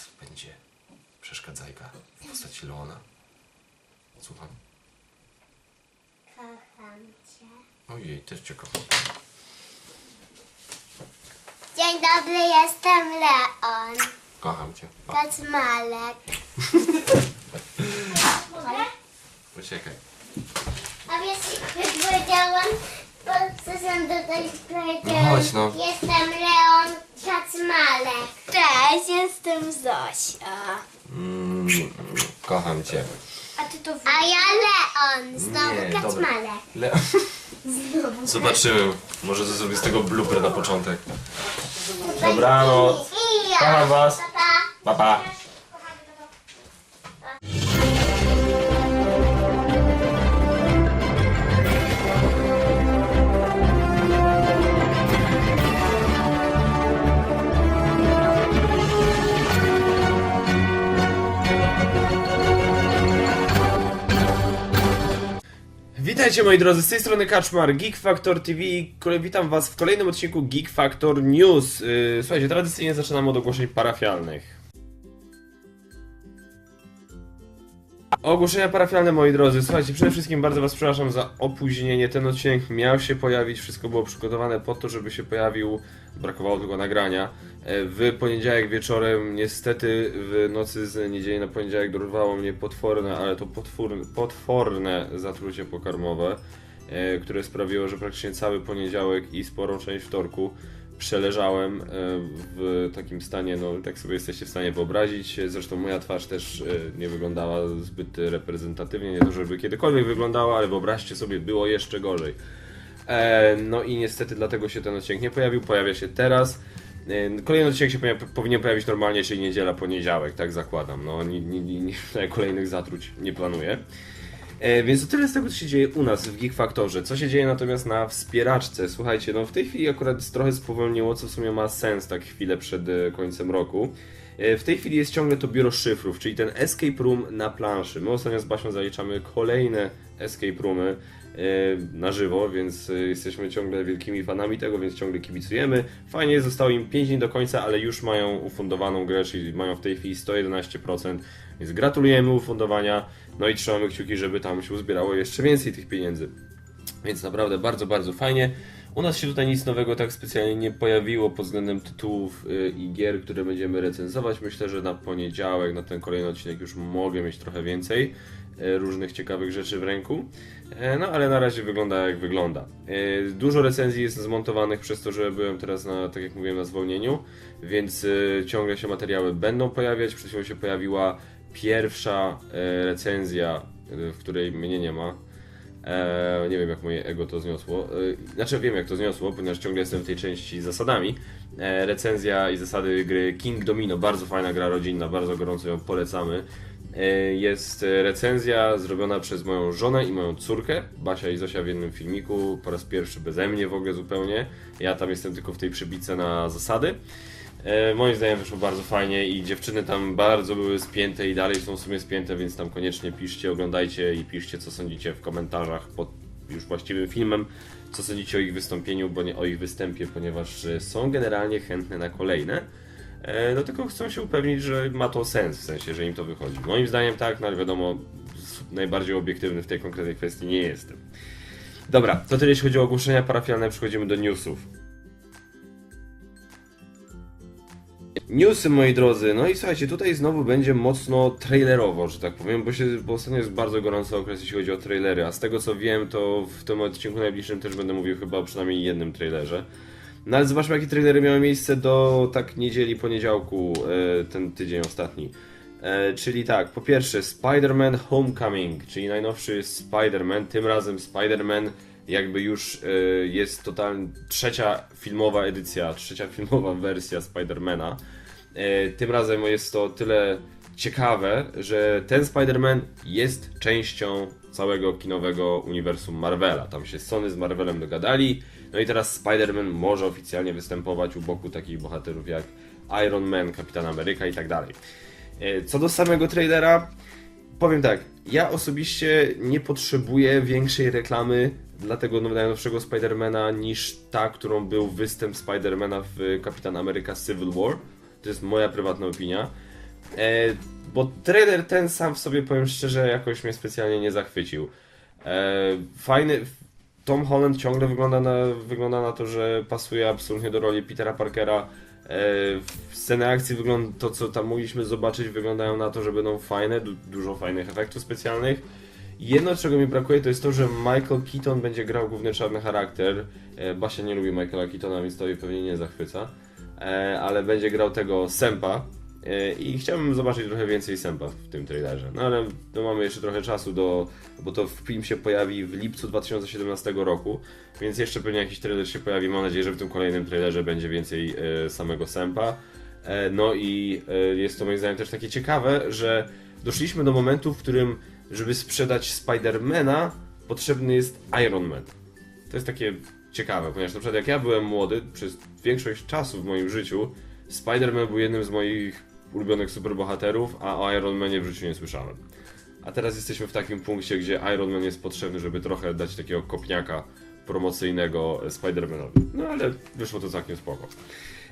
teraz będzie przeszkadzajka w postaci Leona. Słucham. Kocham cię. Ojej, też cię kocham. Dzień dobry, jestem Leon. Kocham cię. Pa. Kacmalek. Poczekaj. A wiesz, jak powiedziałam, bo co sam tutaj powiedziałam. No chodź, no. Jestem Leon Kacmalek. Cześć, jestem Zosia. Mm, kocham cię. A ty to A ja Leon, znowu dobra. Kacmalek. Le... Zobaczymy. Może to zrobię z tego blooper na początek. Dobranoc. I ja. Kocham was. Pa, pa. Pa, pa. Witajcie moi drodzy, z tej strony Kaczmar, Geek Factor TV. Witam was w kolejnym odcinku Geek Factor News. Yy, Słuchajcie, tradycyjnie zaczynamy od ogłoszeń parafialnych. Ogłoszenia parafialne, moi drodzy. Słuchajcie, przede wszystkim bardzo Was przepraszam za opóźnienie. Ten odcinek miał się pojawić, wszystko było przygotowane po to, żeby się pojawił. Brakowało tylko nagrania. E, W poniedziałek wieczorem, niestety w nocy z niedzieli na poniedziałek dorwało mnie potworne, ale to potwórne, potworne zatrucie pokarmowe, e, które sprawiło, że praktycznie cały poniedziałek i sporą część wtorku przeleżałem e, w takim stanie, no tak sobie jesteście w stanie wyobrazić. Zresztą moja twarz też nie wyglądała zbyt reprezentatywnie, nie to żeby kiedykolwiek wyglądała, ale wyobraźcie sobie, było jeszcze gorzej. No i niestety dlatego się ten odcinek nie pojawił, pojawia się teraz. E, Kolejny odcinek się powinien pojawić normalnie, czyli niedziela, poniedziałek, tak zakładam. No, ni, ni, kolejnych zatruć nie planuję. E, więc to tyle z tego, co się dzieje u nas w Geek Factorze. Co się dzieje natomiast na wspieraczce? Słuchajcie, no w tej chwili akurat trochę spowolniło, co w sumie ma sens tak chwilę przed e, końcem roku. W tej chwili jest ciągle to biuro szyfrów, czyli ten escape room na planszy. My ostatnio z Basią zaliczamy kolejne escape roomy na żywo, więc e, jesteśmy ciągle wielkimi fanami tego, więc ciągle kibicujemy. Fajnie, zostało im 5 dni do końca, ale już mają ufundowaną grę, czyli mają w tej chwili 111%, więc gratulujemy ufundowania. No i trzymamy kciuki, żeby tam się uzbierało jeszcze więcej tych pieniędzy. Więc naprawdę bardzo, bardzo fajnie. U nas się tutaj nic nowego tak specjalnie nie pojawiło pod względem tytułów y, i gier, które będziemy recenzować. Myślę, że na poniedziałek, na ten kolejny odcinek już mogę mieć trochę więcej y, różnych ciekawych rzeczy w ręku. E, No ale na razie wygląda jak wygląda. E, Dużo recenzji jest zmontowanych przez to, że byłem teraz na, tak jak mówiłem, na zwolnieniu, więc y, ciągle się materiały będą pojawiać. Przed chwilą się pojawiła pierwsza e, recenzja, w której mnie nie ma. E, nie wiem, jak moje ego to zniosło. E, znaczy, wiem, jak to zniosło, ponieważ ciągle jestem w tej części zasadami. E, recenzja i zasady gry King Domino. Bardzo fajna gra rodzinna, bardzo gorąco ją polecamy. E, jest recenzja zrobiona przez moją żonę i moją córkę. Basia i Zosia w jednym filmiku, po raz pierwszy beze mnie w ogóle zupełnie. Ja tam jestem tylko w tej przybice na zasady. E, moim zdaniem wyszło bardzo fajnie i dziewczyny tam bardzo były spięte i dalej są w sumie spięte, więc tam koniecznie piszcie, oglądajcie i piszcie co sądzicie w komentarzach pod już właściwym filmem, co sądzicie o ich wystąpieniu, bo nie o ich występie, ponieważ e, są generalnie chętne na kolejne. E, no tylko chcą się upewnić, że ma to sens, w sensie, że im to wychodzi. Moim zdaniem tak, no ale wiadomo, najbardziej obiektywny w tej konkretnej kwestii nie jestem. Dobra, to tyle jeśli chodzi o ogłoszenia parafialne, przechodzimy do newsów. Newsy, moi drodzy. No i słuchajcie, tutaj znowu będzie mocno trailerowo, że tak powiem, bo, się, bo ostatnio jest bardzo gorący okres, jeśli chodzi o trailery. A z tego co wiem, to w tym odcinku najbliższym też będę mówił chyba o przynajmniej jednym trailerze. No ale zobaczmy, jakie trailery miały miejsce do tak niedzieli, poniedziałku, e, ten tydzień ostatni. E, czyli tak, po pierwsze Spider-Man Homecoming, czyli najnowszy Spider-Man, tym razem Spider-Man jakby już e, jest totalnie trzecia filmowa edycja, trzecia filmowa wersja Spider-Mana. E, tym razem jest to tyle ciekawe, że ten Spider-Man jest częścią całego kinowego uniwersum Marvela. Tam się Sony z Marvelem dogadali, no i teraz Spider-Man może oficjalnie występować u boku takich bohaterów jak Iron Man, Kapitan Ameryka i tak dalej. E, Co do samego trailera, powiem tak, ja osobiście nie potrzebuję większej reklamy dla tego now- najnowszego Spidermana niż ta, którą był występ Spidermana w Kapitan Ameryka Civil War. To jest moja prywatna opinia. E, bo trailer ten sam w sobie, powiem szczerze, jakoś mnie specjalnie nie zachwycił. E, fajny. Tom Holland ciągle wygląda na, wygląda na to, że pasuje absolutnie do roli Petera Parkera. E, sceny akcji wygląda, to co tam mogliśmy zobaczyć, wyglądają na to, że będą fajne, du dużo fajnych efektów specjalnych. Jedno, czego mi brakuje, to jest to, że Michael Keaton będzie grał główny czarny charakter. E, Basia nie lubi Michaela Keatona, więc to jej pewnie nie zachwyca. E, ale będzie grał tego Sempa. E, I chciałbym zobaczyć trochę więcej Sempa w tym trailerze. No ale to mamy jeszcze trochę czasu do. bo to film się pojawi w lipcu 2017 roku, więc jeszcze pewnie jakiś trailer się pojawi. Mam nadzieję, że w tym kolejnym trailerze będzie więcej e, samego Sempa. E, no i jest to moim zdaniem też takie ciekawe, że doszliśmy do momentu, w którym, żeby sprzedać Spidermana, potrzebny jest Iron Man. To jest takie ciekawe, ponieważ na przykład jak ja byłem młody, przez większość czasu w moim życiu, Spider-Man był jednym z moich ulubionych superbohaterów, a o Iron Manie w życiu nie słyszałem. A teraz jesteśmy w takim punkcie, gdzie Iron Man jest potrzebny, żeby trochę dać takiego kopniaka promocyjnego Spider-Manowi. No ale wyszło to całkiem spoko.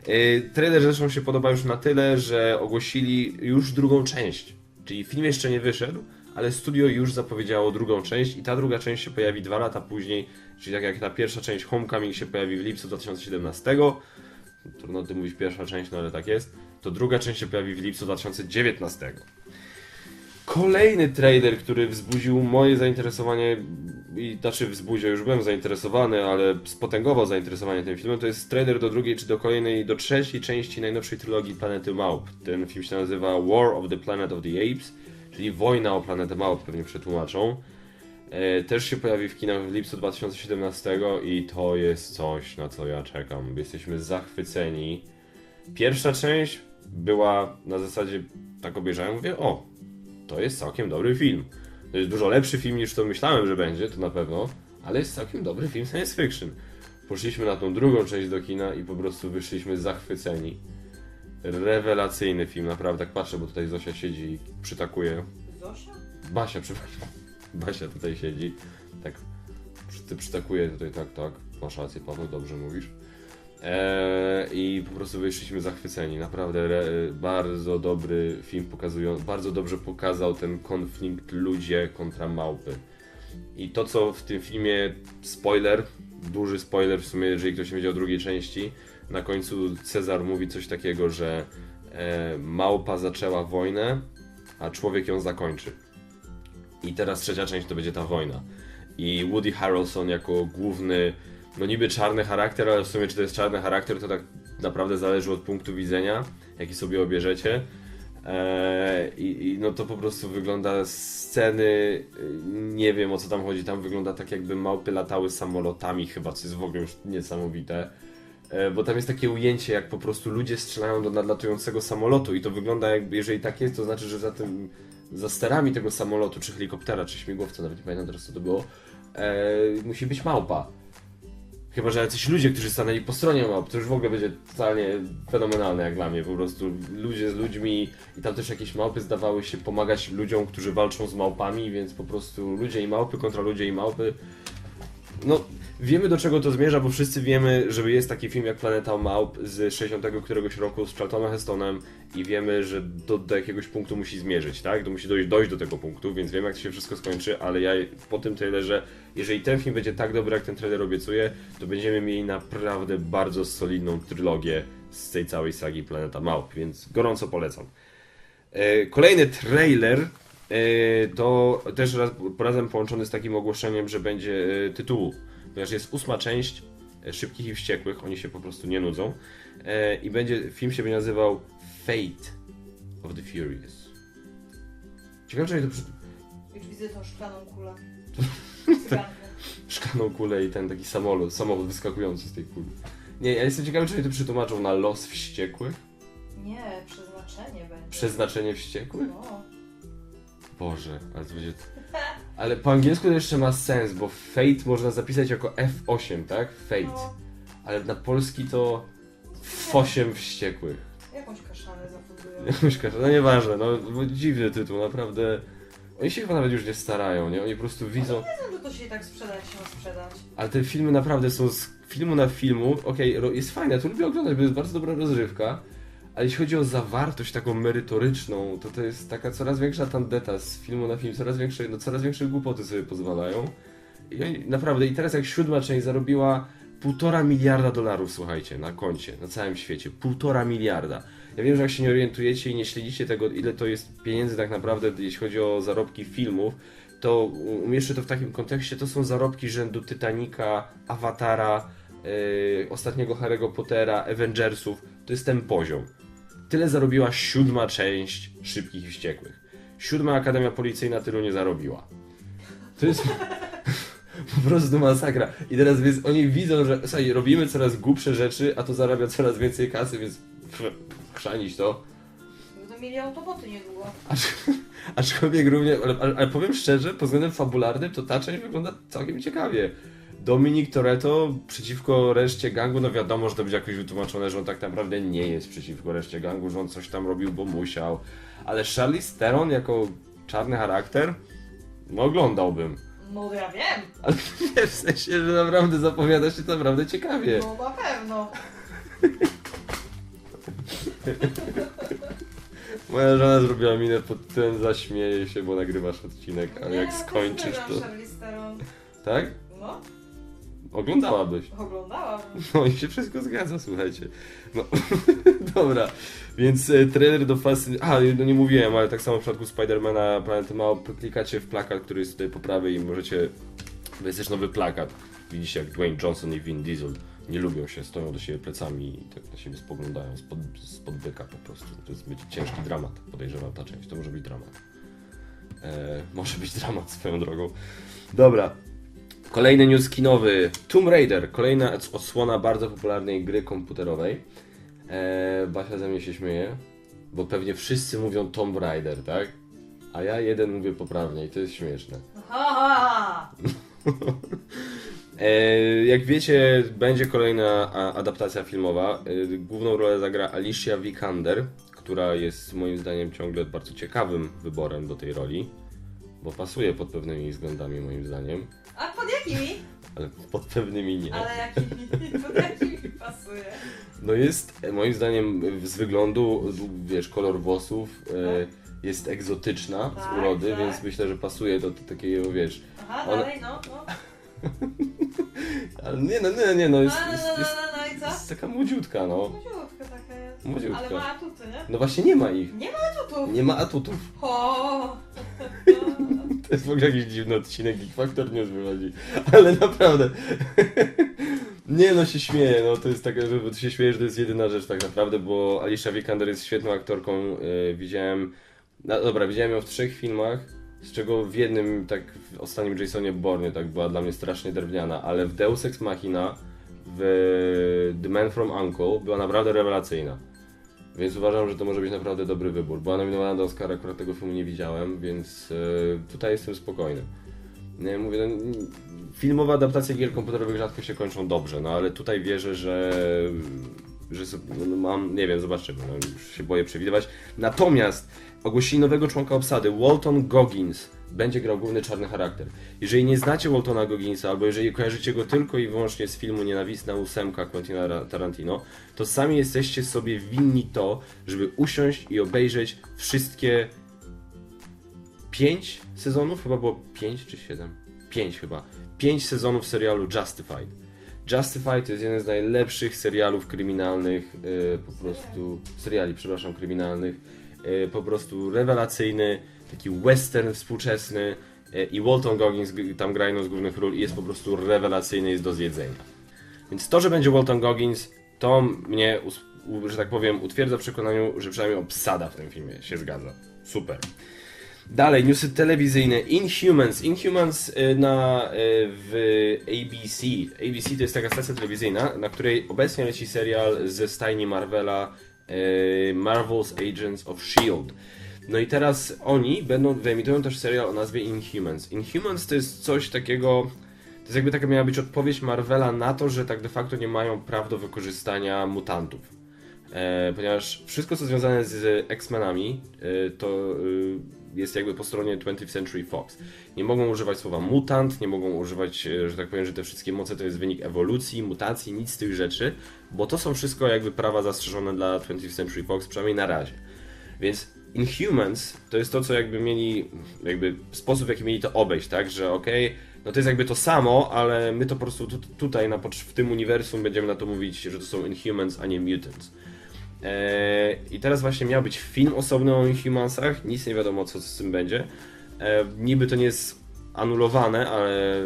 Yy, trailer zresztą się podoba już na tyle, że ogłosili już drugą część. Czyli film jeszcze nie wyszedł, ale studio już zapowiedziało drugą część i ta druga część się pojawi dwa lata później, czyli tak jak ta pierwsza część Homecoming się pojawi w lipcu 2017, trudno o tym mówić pierwsza część, no ale tak jest, to druga część się pojawi w lipcu 2019. Kolejny trailer, który wzbudził moje zainteresowanie i znaczy wzbudził, już byłem zainteresowany, ale spotęgował zainteresowanie tym filmem, to jest trailer do drugiej, czy do kolejnej, do trzeciej części najnowszej trylogii Planety Małp. Ten film się nazywa War of the Planet of the Apes, czyli Wojna o Planetę Małp pewnie przetłumaczą. E, też się pojawi w kinach w lipcu 2017 i to jest coś, na co ja czekam. Jesteśmy zachwyceni. Pierwsza część była na zasadzie, tak obejrzałem, mówię, o, to jest całkiem dobry film. To jest dużo lepszy film niż to myślałem, że będzie, to na pewno, ale jest całkiem dobry film science fiction. Poszliśmy na tą drugą część do kina i po prostu wyszliśmy zachwyceni. Rewelacyjny film, naprawdę. Tak patrzę, bo tutaj Zosia siedzi i przytakuje. Zosia? Basia, przepraszam. Basia tutaj siedzi. Tak ty przytakuje tutaj, tak, tak. Masz rację, Paweł, dobrze mówisz. Eee, I po prostu wyszliśmy zachwyceni. Naprawdę re, bardzo dobry film pokazują, bardzo dobrze pokazał ten konflikt ludzie kontra małpy. I to, co w tym filmie, spoiler, duży spoiler w sumie, jeżeli ktoś nie wiedział drugiej części, na końcu Cezar mówi coś takiego, że e, małpa zaczęła wojnę, a człowiek ją zakończy. I teraz trzecia część to będzie ta wojna. I Woody Harrelson jako główny, no niby czarny charakter, ale w sumie czy to jest czarny charakter, to tak naprawdę zależy od punktu widzenia, jaki sobie obierzecie. Eee, i, I no to po prostu wygląda sceny, nie wiem o co tam chodzi, tam wygląda tak jakby małpy latały samolotami chyba, co jest w ogóle już niesamowite. E, Bo tam jest takie ujęcie, jak po prostu ludzie strzelają do nadlatującego samolotu i to wygląda jakby, jeżeli tak jest, to znaczy, że za tym, za sterami tego samolotu, czy helikoptera, czy śmigłowca, nawet nie pamiętam teraz co to było, e, musi być małpa. Chyba, że jacyś ludzie, którzy stanęli po stronie małp, to już w ogóle będzie totalnie fenomenalne jak dla mnie, po prostu ludzie z ludźmi i tam też jakieś małpy zdawały się pomagać ludziom, którzy walczą z małpami, więc po prostu ludzie i małpy kontra ludzie i małpy. No, wiemy do czego to zmierza, bo wszyscy wiemy, że jest taki film jak Planeta Małp z 60 któregoś roku z Charltonem Hestonem i wiemy, że do, do jakiegoś punktu musi zmierzyć, tak? To musi dojść, dojść do tego punktu, więc wiemy jak to się wszystko skończy, ale ja po tym trailerze, jeżeli ten film będzie tak dobry jak ten trailer obiecuje, to będziemy mieli naprawdę bardzo solidną trylogię z tej całej sagi Planeta Małp, więc gorąco polecam. E, Kolejny trailer e, to też raz, razem połączony z takim ogłoszeniem, że będzie e, tytułu, ponieważ jest ósma część e, Szybkich i Wściekłych, oni się po prostu nie nudzą e, i będzie, film się będzie nazywał Fate of the Furious. Ciekawe, czy to przy... Już widzę tą szklaną kulę. Szklaną kulę i ten taki samolot, samochód wyskakujący z tej kuli. Nie, ja jestem ciekawy, czy oni to przetłumaczą na los wściekłych? Nie, przeznaczenie będzie. Przeznaczenie wściekłych? No. Boże, ale to będzie. Ale po angielsku to jeszcze ma sens, bo Fate można zapisać jako F8, tak? Fate. no. Ale na polski to F8 wściekłych. Jakąś kaszanę zafundują. Jakąś kaszę- No nieważne, no bo dziwny tytuł, naprawdę. Oni się chyba nawet już nie starają, nie? Oni po prostu widzą. Wiedzą, że to się i tak sprzedać się ma sprzedać. Ale te filmy naprawdę są z filmu na filmu. Okej, ro- jest fajne, ja to lubię oglądać, bo jest bardzo dobra rozrywka. Ale jeśli chodzi o zawartość taką merytoryczną, to to jest taka coraz większa tandeta z filmu na film, coraz większe, no coraz większe głupoty sobie pozwalają. I naprawdę, i teraz jak siódma część zarobiła półtora miliarda dolarów, słuchajcie, na koncie, na całym świecie. Półtora miliarda. Ja wiem, że jak się nie orientujecie i nie śledzicie tego, ile to jest pieniędzy tak naprawdę, jeśli chodzi o zarobki filmów, to umieszczę to w takim kontekście, to są zarobki rzędu Titanica, Awatara, yy, ostatniego Harry'ego Pottera, Avengersów. To jest ten poziom. Tyle zarobiła siódma część Szybkich i Wściekłych. Siódma Akademia Policyjna tylu nie zarobiła. To jest po prostu masakra. I teraz więc oni widzą, że słuchaj, robimy coraz głupsze rzeczy, a to zarabia coraz więcej kasy, więc chrzanić to. Będą mieli autoboty niedługo. Acz, aczkolwiek również, ale, ale, ale powiem szczerze, pod względem fabularnym to ta część wygląda całkiem ciekawie. Dominik Toretto przeciwko reszcie gangu, no wiadomo, że to będzie jakoś wytłumaczone, że on tak naprawdę nie jest przeciwko reszcie gangu, że on coś tam robił, bo musiał. Ale Charlize Theron jako czarny charakter, no oglądałbym. No ja wiem. Ale nie w sensie, że naprawdę zapowiada się to naprawdę ciekawie. No na pewno. Moja żona zrobiła minę pod tym, zaśmieje się, bo nagrywasz odcinek, ale Nie, jak no, skończysz to... Charlize Theron. Tak? No, Oglądałabyś. oglądałam. No i się wszystko zgadza, słuchajcie. No, dobra, więc e, trailer do fascynacji... A, no nie mówiłem, ale tak samo w przypadku Spidermana Planety Małp klikacie w plakat, który jest tutaj po prawej i możecie... To jest też nowy plakat. Widzicie, jak Dwayne Johnson i Vin Diesel nie lubią się, stoją do siebie plecami i tak na siebie spoglądają spod, spod byka po prostu. To jest być ciężki dramat, podejrzewam ta część. To może być dramat. E, może być dramat swoją drogą. Dobra, Kolejny news kinowy. Tomb Raider, kolejna odsłona bardzo popularnej gry komputerowej. Eee, Basia ze mnie się śmieje, bo pewnie wszyscy mówią Tomb Raider, tak? A ja jeden mówię poprawnie i to jest śmieszne. Eee, jak wiecie, będzie kolejna adaptacja filmowa. Eee, główną rolę zagra Alicia Vikander, która jest moim zdaniem ciągle bardzo ciekawym wyborem do tej roli, bo pasuje pod pewnymi względami moim zdaniem, A pod jakimi? ale pod pewnymi nie. Ale jakimi? Pod jakimi pasuje? No jest, moim zdaniem, z wyglądu, wiesz, kolor włosów e, jest egzotyczna Tak, z urody, tak. więc myślę, że pasuje do, do takiego, wiesz... Aha, Ona- dalej, no, no. Ale nie, no, nie, nie, no, No, jest, no, jest, no, jest, no, no i co? jest taka młodziutka, no. Młodziutka taka jest. Młodziutka. Ale ma atuty, nie? No właśnie nie ma ich. Nie ma atutów. Nie ma atutów. O! To jest w ogóle jakiś dziwny odcinek Geek Factor News wychodzi. Ale naprawdę. Nie no, się śmieję, no to jest taka, że się śmieję, że to jest jedyna rzecz tak naprawdę, bo Alicia Vikander jest świetną aktorką. Yy, widziałem, no dobra, widziałem ją w trzech filmach, z czego w jednym, tak w ostatnim Jasonie Bourne, tak była dla mnie strasznie drewniana, ale w Deus Ex Machina, w The Man from Uncle była naprawdę rewelacyjna. Więc uważam, że to może być naprawdę dobry wybór. Była nominowana do Oscara, akurat tego filmu nie widziałem, więc e, tutaj jestem spokojny. Nie, mówię, no, filmowe adaptacje gier komputerowych rzadko się kończą dobrze, no ale tutaj wierzę, że, że no, no, mam, nie wiem, zobaczymy, no, już się boję przewidywać. Natomiast ogłosili nowego członka obsady, Walton Goggins będzie grał główny czarny charakter. Jeżeli nie znacie Waltona Gogginsa, albo jeżeli kojarzycie go tylko i wyłącznie z filmu Nienawistna ósemka Quentina Ra- Tarantino, to sami jesteście sobie winni to, żeby usiąść i obejrzeć wszystkie pięć sezonów, chyba było pięć czy siedem? Pięć chyba. Pięć sezonów serialu Justified. Justified to jest jeden z najlepszych serialów kryminalnych, e, po prostu, seriali, przepraszam, kryminalnych, e, po prostu rewelacyjny, taki western współczesny e, i Walton Goggins tam gra jedną z głównych ról i jest po prostu rewelacyjny, jest do zjedzenia. Więc to, że będzie Walton Goggins, to mnie, że tak powiem, utwierdza w przekonaniu, że przynajmniej obsada w tym filmie się zgadza. Super. Dalej, newsy telewizyjne. Inhumans. Inhumans y, na, y, w ABC. ABC to jest taka stacja telewizyjna, na której obecnie leci serial ze stajni Marvela y, Marvel's Agents of S.H.I.E.L.D. No i teraz oni będą, wyemitują też serial o nazwie Inhumans. Inhumans to jest coś takiego, to jest jakby taka miała być odpowiedź Marvela na to, że tak de facto nie mają praw do wykorzystania mutantów. E, ponieważ wszystko co związane z X-Menami, e, to jest jakby po stronie 20th Century Fox. Nie mogą używać słowa mutant, nie mogą używać, e, że tak powiem, że te wszystkie moce to jest wynik ewolucji, mutacji, nic z tych rzeczy, bo to są wszystko jakby prawa zastrzeżone dla 20th Century Fox, przynajmniej na razie. Więc Inhumans to jest to, co jakby mieli, jakby sposób, w jaki mieli to obejść, tak, że okej, no to jest jakby to samo, ale my to po prostu tu, tutaj na, w tym uniwersum będziemy na to mówić, że to są Inhumans, a nie Mutants. Eee, I teraz właśnie miał być film osobny o Inhumansach, nic nie wiadomo co z tym będzie. Eee, niby to nie jest anulowane, ale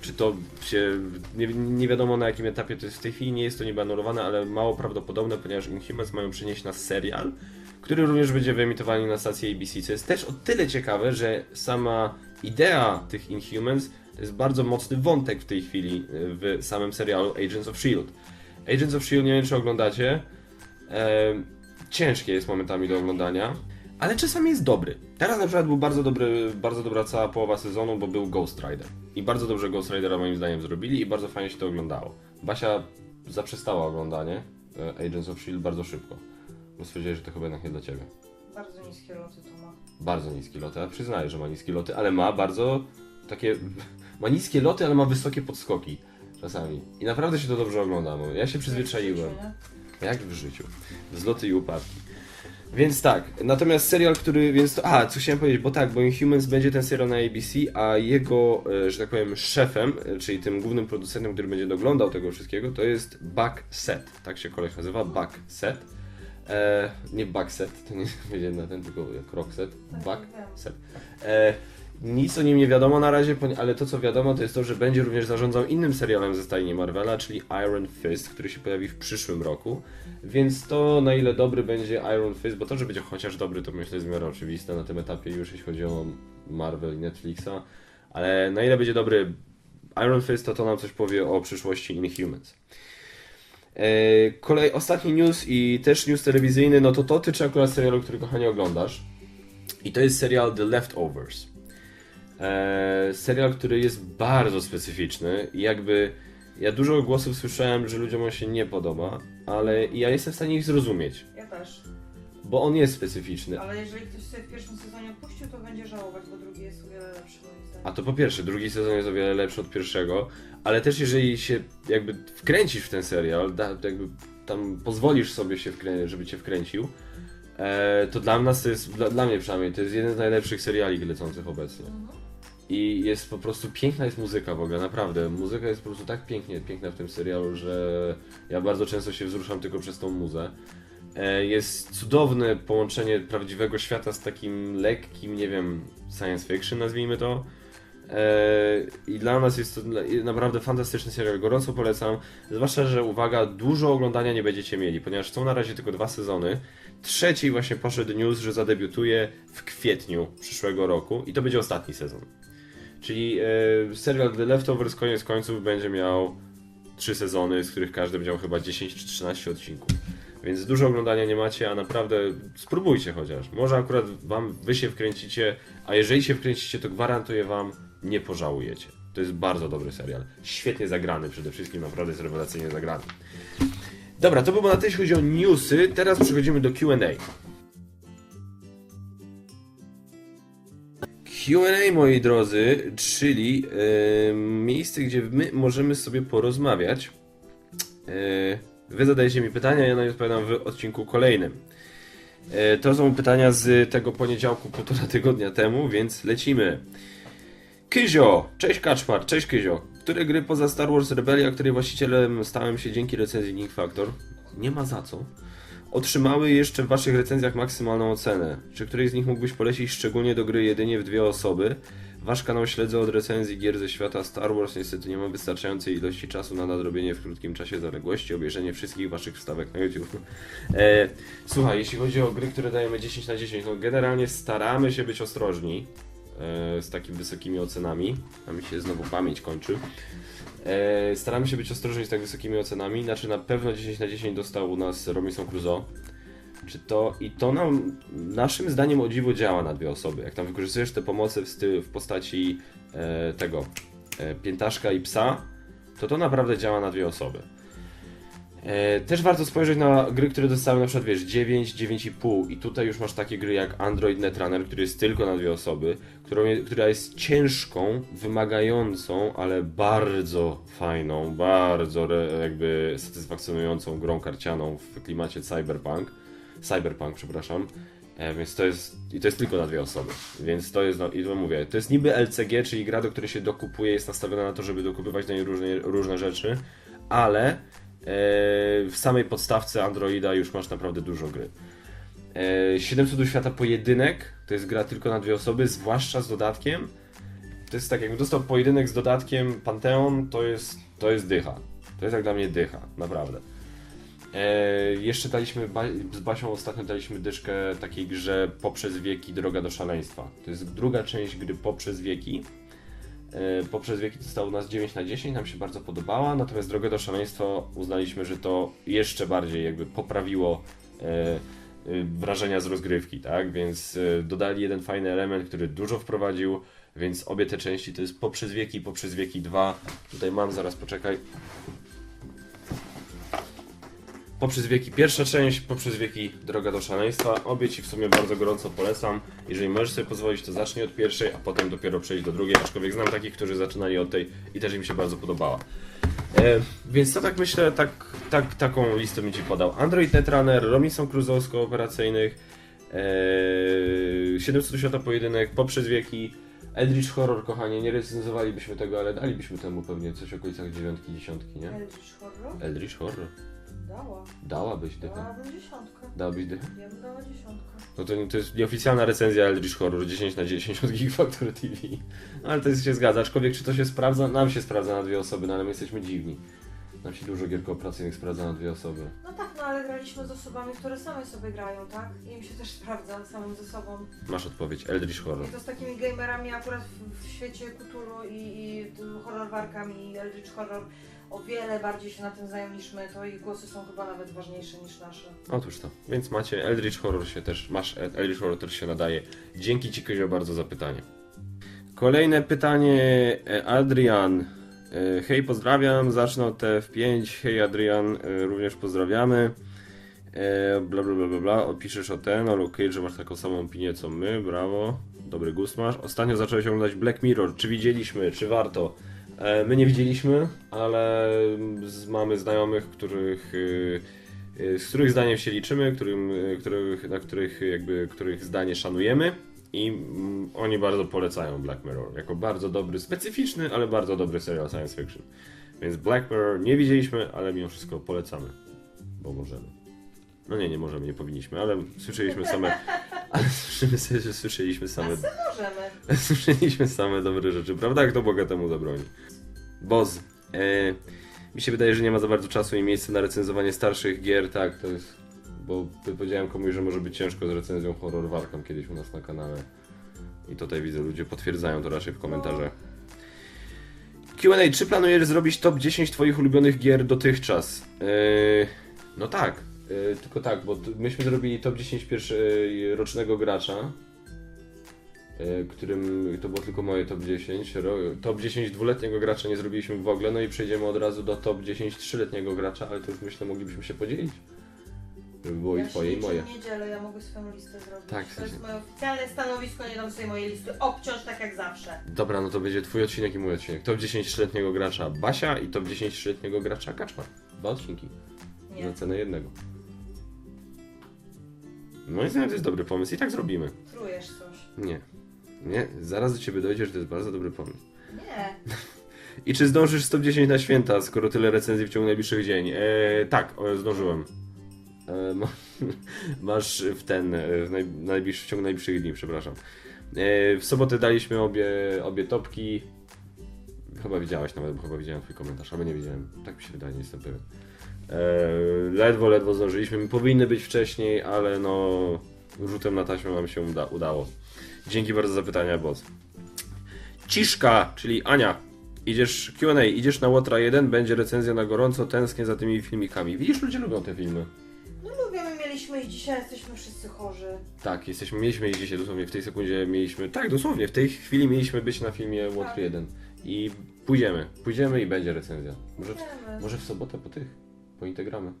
czy to się. Nie, nie wiadomo na jakim etapie to jest w tej chwili, nie jest to niby anulowane, ale mało prawdopodobne, ponieważ Inhumans mają przenieść na serial, który również będzie wyemitowany na stacji ABC, co jest też o tyle ciekawe, że sama idea tych Inhumans jest bardzo mocny wątek w tej chwili w samym serialu Agents of S.H.I.E.L.D. Agents of S.H.I.E.L.D. nie wiem czy oglądacie, e, ciężkie jest momentami do oglądania, ale czasami jest dobry. Teraz na przykład był bardzo dobry, bardzo dobra cała połowa sezonu, bo był Ghost Rider. I bardzo dobrze Ghost Ridera moim zdaniem zrobili i bardzo fajnie się to oglądało. Basia zaprzestała oglądanie e, Agents of S.H.I.E.L.D. bardzo szybko, bo stwierdziłeś, że to chyba jednak nie dla Ciebie. Bardzo niskie loty to ma. Bardzo niskie loty, ja przyznaję, że ma niskie loty, ale ma bardzo takie... Ma niskie loty, ale ma wysokie podskoki czasami. I naprawdę się to dobrze ogląda, ja się przyzwyczaiłem. Jak w życiu. Wzloty i upadki. Więc tak, natomiast serial, który, więc to, a, co chciałem powiedzieć, bo tak, bo Inhumans będzie ten serial na ABC, a jego, e, że tak powiem, szefem, e, czyli tym głównym producentem, który będzie doglądał tego wszystkiego, to jest Buck Set, tak się koleś nazywa, Buck Set. E, nie Buck Set, to nie będzie na ten, tylko jak Rock Set, Tak, Buck wiem. Set. E, nic o nim nie wiadomo na razie, ale to co wiadomo to jest to, że będzie również zarządzał innym serialem ze stajni Marvela, czyli Iron Fist, który się pojawi w przyszłym roku. Więc to na ile dobry będzie Iron Fist, bo to, że będzie chociaż dobry, to myślę jest w miarę oczywiste na tym etapie już, jeśli chodzi o Marvel i Netflixa. Ale na ile będzie dobry Iron Fist, to to nam coś powie o przyszłości Inhumans. E, Kolej, ostatni news i też news telewizyjny, no to to tyczy akurat serialu, który kochanie oglądasz. I to jest serial The Leftovers. Eee, serial, który jest bardzo specyficzny i jakby ja dużo głosów słyszałem, że ludziom on się nie podoba, ale ja jestem w stanie ich zrozumieć, Ja też. bo on jest specyficzny. Ale jeżeli ktoś sobie w pierwszym sezonie odpuścił, to będzie żałować, bo drugi jest o wiele lepszy moim zdaniem. A to po pierwsze, drugi sezon jest o wiele lepszy od pierwszego, ale też jeżeli się jakby wkręcisz w ten serial, da, jakby tam pozwolisz sobie się wkrę- żeby cię wkręcił, e, to dla nas to jest, dla, dla mnie przynajmniej, to jest jeden z najlepszych seriali lecących obecnie. I jest po prostu piękna jest muzyka w ogóle, naprawdę. Muzyka jest po prostu tak pięknie, piękna w tym serialu, że ja bardzo często się wzruszam tylko przez tą muzę. E, Jest cudowne połączenie prawdziwego świata z takim lekkim, nie wiem, science fiction nazwijmy to. E, I dla nas jest to naprawdę fantastyczny serial, gorąco polecam. Zwłaszcza, że uwaga, dużo oglądania nie będziecie mieli, ponieważ są na razie tylko dwa sezony. Trzeci właśnie poszedł news, że zadebiutuje w kwietniu przyszłego roku i to będzie ostatni sezon. Czyli e, serial The Leftovers koniec końców będzie miał trzy sezony, z których każdy będzie miał chyba 10 czy 13 odcinków. Więc dużo oglądania nie macie, a naprawdę spróbujcie chociaż. Może akurat wam wy się wkręcicie, a jeżeli się wkręcicie, to gwarantuję wam, nie pożałujecie. To jest bardzo dobry serial. Świetnie zagrany przede wszystkim, naprawdę jest rewelacyjnie zagrany. Dobra, to by było na tyle, jeśli chodzi o newsy. Teraz przechodzimy do Q&A. Q&A, moi drodzy, czyli miejsce, gdzie my możemy sobie porozmawiać. E, wy zadajecie mi pytania, ja na nie odpowiadam w odcinku kolejnym. E, to są pytania z tego poniedziałku, półtora tygodnia temu, więc lecimy. Kyzio! Cześć Kaczmar, cześć Kyzio. Które gry poza Star Wars Rebellia, której właścicielem stałem się dzięki recenzji Nick Factor, nie ma za co, otrzymały jeszcze w waszych recenzjach maksymalną ocenę? Czy której z nich mógłbyś polecić szczególnie do gry jedynie w dwie osoby? Wasz kanał śledzę od recenzji gier ze świata Star Wars, niestety nie mam wystarczającej ilości czasu na nadrobienie w krótkim czasie zaległości, obejrzenie wszystkich waszych wstawek na YouTube. E, słuchaj, jeśli chodzi o gry, które dajemy 10 na 10, no generalnie staramy się być ostrożni z takimi wysokimi ocenami, a mi się znowu pamięć kończy. E, staramy się być ostrożni z tak wysokimi ocenami, znaczy na pewno 10 na 10 dostał u nas Robinson Crusoe. Czy to, I to nam, naszym zdaniem o dziwo działa na dwie osoby. Jak tam wykorzystujesz te pomocy w, w postaci e, tego e, piętaszka i psa, to to naprawdę działa na dwie osoby. E, też warto spojrzeć na gry, które dostały na przykład, wiesz, 9, 9,5 i tutaj już masz takie gry jak Android Netrunner, który jest tylko na dwie osoby, którą, która jest ciężką, wymagającą, ale bardzo fajną, bardzo jakby satysfakcjonującą grą karcianą w klimacie cyberpunk, cyberpunk, przepraszam, e, więc to jest, i to jest tylko na dwie osoby, więc to jest, no, i to mówię, to jest niby LCG, czyli gra, do której się dokupuje, jest nastawiona na to, żeby dokupywać do niej różne, różne rzeczy, ale w samej podstawce Androida już masz naprawdę dużo gry. E, 7 cudów świata pojedynek to jest gra tylko na dwie osoby, zwłaszcza z dodatkiem. To jest tak, jakbym dostał pojedynek z dodatkiem Pantheon, to jest, to jest dycha. To jest jak dla mnie dycha, naprawdę. E, jeszcze daliśmy z Basią ostatnio daliśmy dyszkę takiej grze Poprzez wieki droga do szaleństwa. To jest druga część gry Poprzez wieki. E, Poprzez wieki zostało u nas 9 na 10, nam się bardzo podobała, natomiast drogę do szaleństwa uznaliśmy, że to jeszcze bardziej jakby poprawiło e, e, wrażenia z rozgrywki, tak? Więc dodali jeden fajny element, który dużo wprowadził, więc obie te części to jest Poprzez wieki, Poprzez wieki 2. Tutaj mam, zaraz poczekaj. Poprzez wieki pierwsza część, poprzez wieki droga do szaleństwa. Obie ci w sumie bardzo gorąco polecam. Jeżeli możesz sobie pozwolić, to zacznij od pierwszej, a potem dopiero przejść do drugiej. Aczkolwiek znam takich, którzy zaczynali od tej i też im się bardzo podobała. E, więc to tak myślę, tak, tak, taką listę bym ci podał. Android Netrunner, Robinson Crusoe z kooperacyjnych, e, 700 świata pojedynek, poprzez wieki, Eldritch Horror, kochanie, nie recenzowalibyśmy tego, ale dalibyśmy temu pewnie coś w okolicach dziewiątki, dziesiątki, nie? Eldritch Horror? Eldritch Horror. Dała. Dałabyś dychę. Dałabym dziesiątkę. Dałabyś dychę? Ja bym dała dziesiątkę. No to, to jest nieoficjalna recenzja Eldritch Horror 10 na 10 od Geek Factory TV. Ale to jest, się zgadza. Aczkolwiek czy to się sprawdza? Nam się sprawdza na dwie osoby, no ale my jesteśmy dziwni. Nam się dużo gier kooperacyjnych sprawdza na dwie osoby. No tak, graliśmy z osobami, które same sobie grają, tak? I im się też sprawdza samym ze sobą. Masz odpowiedź, Eldritch Horror. I to z takimi gamerami akurat w, w świecie Cthulhu i, i tym horrorwarkami i Eldritch Horror o wiele bardziej się na tym znają niż my, to ich głosy są chyba nawet ważniejsze niż nasze. Otóż to. Więc macie Eldritch Horror się też, masz Eldritch Horror też się nadaje. Dzięki Ci Kozio bardzo za pytanie. Kolejne pytanie e, Adrian. E, Hej, pozdrawiam, zacznę od TF5. Hej Adrian, e, również pozdrawiamy. E, Bla bla bla bla bla, o ten, o Luke Cage, że masz taką samą opinię co my, brawo. Dobry gust masz. Ostatnio zacząłeś oglądać Black Mirror. Czy widzieliśmy, czy warto? E, My nie widzieliśmy, ale z, mamy znajomych, których, y, y, z których zdaniem się liczymy, którym, y, których, na których, jakby, których zdanie szanujemy i mm, oni bardzo polecają Black Mirror jako bardzo dobry, specyficzny, ale bardzo dobry serial science fiction. Więc Black Mirror nie widzieliśmy, ale mimo wszystko polecamy, bo możemy. No nie, nie możemy, nie powinniśmy, ale słyszeliśmy same, ale słyszymy, słyszeliśmy same Możemy. Słyszeliśmy same dobre rzeczy, prawda? Kto Boga temu zabroni? Boz. E, mi się wydaje, że nie ma za bardzo czasu i miejsca na recenzowanie starszych gier, tak, to jest... Bo powiedziałem komuś, że może być ciężko z recenzją horror Warkam kiedyś u nas na kanale. I tutaj widzę, ludzie potwierdzają to raczej w komentarzach. Q&A, czy planujesz zrobić top 10 twoich ulubionych gier dotychczas? E, no tak, e, tylko tak, bo myśmy zrobili top 10 pierwszy, rocznego gracza, e, którym to było tylko moje top 10. Ro, top 10 dwuletniego gracza nie zrobiliśmy w ogóle, no i przejdziemy od razu do top 10 trzyletniego gracza, ale to już myślę moglibyśmy się podzielić. Żeby było ja i twoje i moje. nie dzielę, ja mogę swoją listę zrobić. Tak, to jest moje oficjalne stanowisko, nie dam sobie mojej listy obciąć tak jak zawsze. Dobra, no to będzie twój odcinek i mój odcinek. Top 10 trzyletniego gracza Basia i top 10 trzyletniego gracza Kaczmar. Dwa odcinki. Nie. Za cenę jednego. Moim zdaniem to jest dobry pomysł i tak zrobimy. Trujesz coś. Nie. Nie, zaraz do ciebie dojdzie, że to jest bardzo dobry pomysł. Nie. I czy zdążysz 110 na święta, skoro tyle recenzji w ciągu najbliższych dzień? E, tak, o, zdążyłem. E, ma, masz w ten, e, w, naj, najbliższy, w ciągu najbliższych dni, przepraszam. E, w sobotę daliśmy obie, obie topki. Chyba widziałaś nawet, bo chyba widziałem twój komentarz, albo nie widziałem. Tak mi się wydaje, nie jestem pewien. E, ledwo, ledwo zdążyliśmy. Powinny być wcześniej, ale no rzutem na taśmę nam się uda, udało. Dzięki bardzo za pytania, boss. Ciszka, czyli Ania. Idziesz Q&A, idziesz na Łotra 1, będzie recenzja na gorąco, tęsknię za tymi filmikami. Widzisz, ludzie lubią te filmy. No lubię, my mieliśmy i dzisiaj jesteśmy wszyscy chorzy. Tak, jesteśmy, mieliśmy iść dzisiaj dosłownie w tej sekundzie mieliśmy, tak dosłownie, w tej chwili mieliśmy być na filmie Łotr Tak. 1. I pójdziemy, pójdziemy i będzie recenzja. Może, w- może w sobotę po tych. Po Integramy.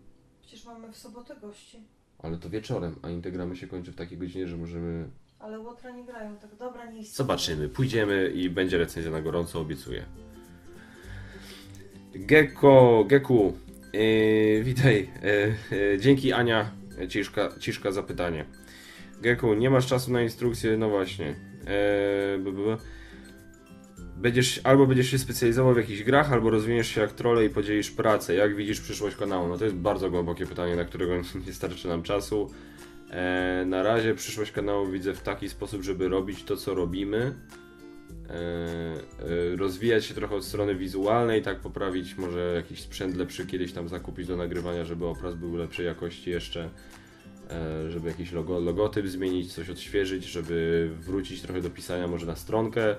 Przecież mamy w sobotę gości. Ale to wieczorem, a Integramy się kończy w takiej godzinie, że możemy... Ale Łotra nie grają, tak dobra, nie istnieje. Zobaczymy, pójdziemy i będzie recenzja na gorąco, obiecuję. Gecko, Geku, yy, witaj. Yy, yy, dzięki Ania Ciszka, Ciszka za pytanie. Geku, nie masz czasu na instrukcję, no właśnie. Yy, b, b, b. Będziesz, albo będziesz się specjalizował w jakichś grach, albo rozwiniesz się jak trolle i podzielisz pracę. Jak widzisz przyszłość kanału? No to jest bardzo głębokie pytanie, na którego nie starczy nam czasu. E, na razie przyszłość kanału widzę w taki sposób, żeby robić to, co robimy. E, e, rozwijać się trochę od strony wizualnej, tak poprawić może jakiś sprzęt lepszy kiedyś tam zakupić do nagrywania, żeby obraz był lepszej jakości jeszcze. E, żeby jakiś logo, logotyp zmienić, coś odświeżyć, żeby wrócić trochę do pisania może na stronkę.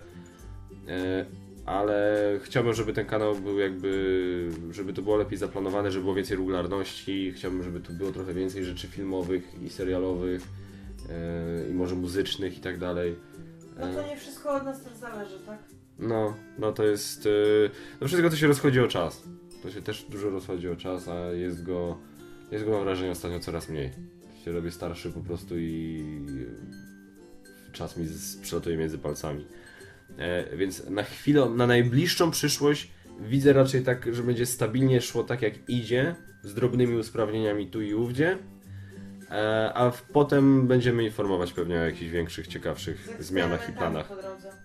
E, ale chciałbym, żeby ten kanał był jakby, żeby to było lepiej zaplanowane, żeby było więcej regularności. Chciałbym, żeby tu było trochę więcej rzeczy filmowych i serialowych e, i może muzycznych i tak dalej. No E, to nie wszystko od nas też zależy, tak? no, no to jest. e, No wszystko to się rozchodzi o czas. To się też dużo rozchodzi o czas, a jest go. Jest go mam wrażenie ostatnio coraz mniej. Się robię starszy po prostu i czas mi przelatuje między palcami. E, więc na chwilę, na najbliższą przyszłość widzę raczej tak, że będzie stabilnie szło tak jak idzie, z drobnymi usprawnieniami tu i ówdzie. E, a potem będziemy informować pewnie o jakichś większych, ciekawszych zmianach i planach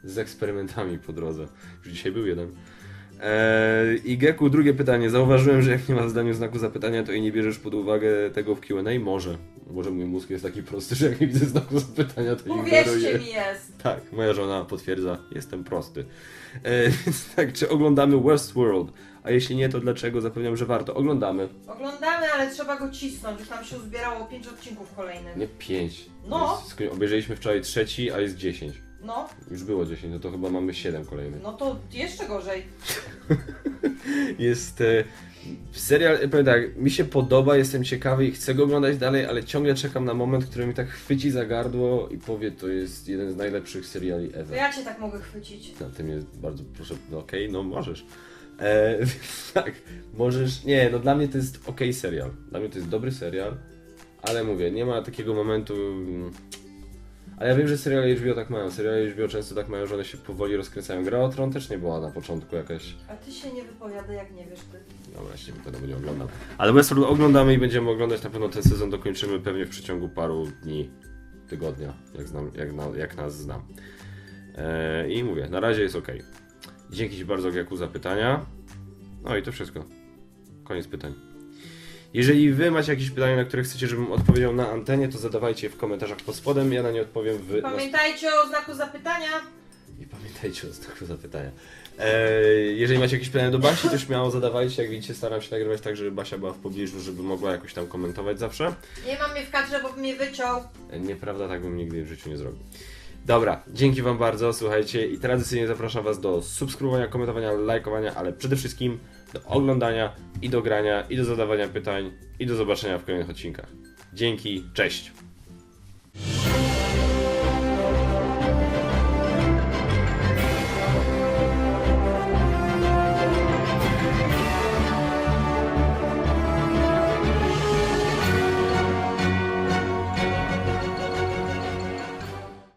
z eksperymentami po drodze. Już dzisiaj był jeden. Eee, I Geku, drugie pytanie. Zauważyłem, że jak nie ma w zdaniu znaku zapytania, to i nie bierzesz pod uwagę tego w Q&A? Może. Może mój mózg jest taki prosty, że jak nie widzę znaku zapytania, to Uwierzcie mi jest! Tak, moja żona potwierdza, jestem prosty. E, więc tak, czy oglądamy Westworld? A jeśli nie, to dlaczego? Zapewniam, że warto. Oglądamy. Oglądamy, ale trzeba go cisnąć, już tam się uzbierało 5 odcinków kolejnych. Nie pięć. No. Jest, obejrzeliśmy wczoraj trzeci, a jest dziesięć. No, Już było dziesięć, no to chyba mamy siedem kolejnych. no to jeszcze gorzej. Jest e, serial, e, powiem tak, mi się podoba, jestem ciekawy i chcę go oglądać dalej, ale ciągle czekam na moment, który mi tak chwyci za gardło i powie, to jest jeden z najlepszych seriali To ever. ja cię tak mogę chwycić. Na tym jest bardzo, proszę, no okej, no możesz. E, tak, możesz, nie, no dla mnie to jest okej serial. Dla mnie to jest dobry serial, ale mówię, nie ma takiego momentu... mm, Ale ja wiem, że seriale HBO tak mają. Seriale HBO często tak mają, że one się powoli rozkręcają. Gra o Tron też nie była na początku jakaś A ty się nie wypowiadaj, jak nie wiesz ty. no właśnie, będę nie oglądał. Ale Westworld oglądamy i będziemy oglądać na pewno ten sezon dokończymy pewnie w przeciągu paru dni, tygodnia, jak, znam, jak, na, jak nas znam. Eee, I mówię, na razie jest ok. Dzięki Ci bardzo Giaku za pytania. No i to wszystko. Koniec pytań. Jeżeli Wy macie jakieś pytania, na które chcecie, żebym odpowiedział na antenie, to zadawajcie je w komentarzach pod spodem, ja na nie odpowiem w... Pamiętajcie o znaku zapytania. I pamiętajcie o znaku zapytania. Eee, jeżeli macie jakieś pytania do Basi, to śmiało zadawajcie. Jak widzicie, staram się nagrywać tak, żeby Basia była w pobliżu, żeby mogła jakoś tam komentować zawsze. Nie mam mnie w kadrze, bo mnie wyciął. E, Nieprawda, tak bym nigdy w życiu nie zrobił. Dobra, dzięki Wam bardzo, słuchajcie i tradycyjnie zapraszam Was do subskrybowania, komentowania, lajkowania, ale przede wszystkim do oglądania i do grania i do zadawania pytań i do zobaczenia w kolejnych odcinkach. Dzięki, cześć!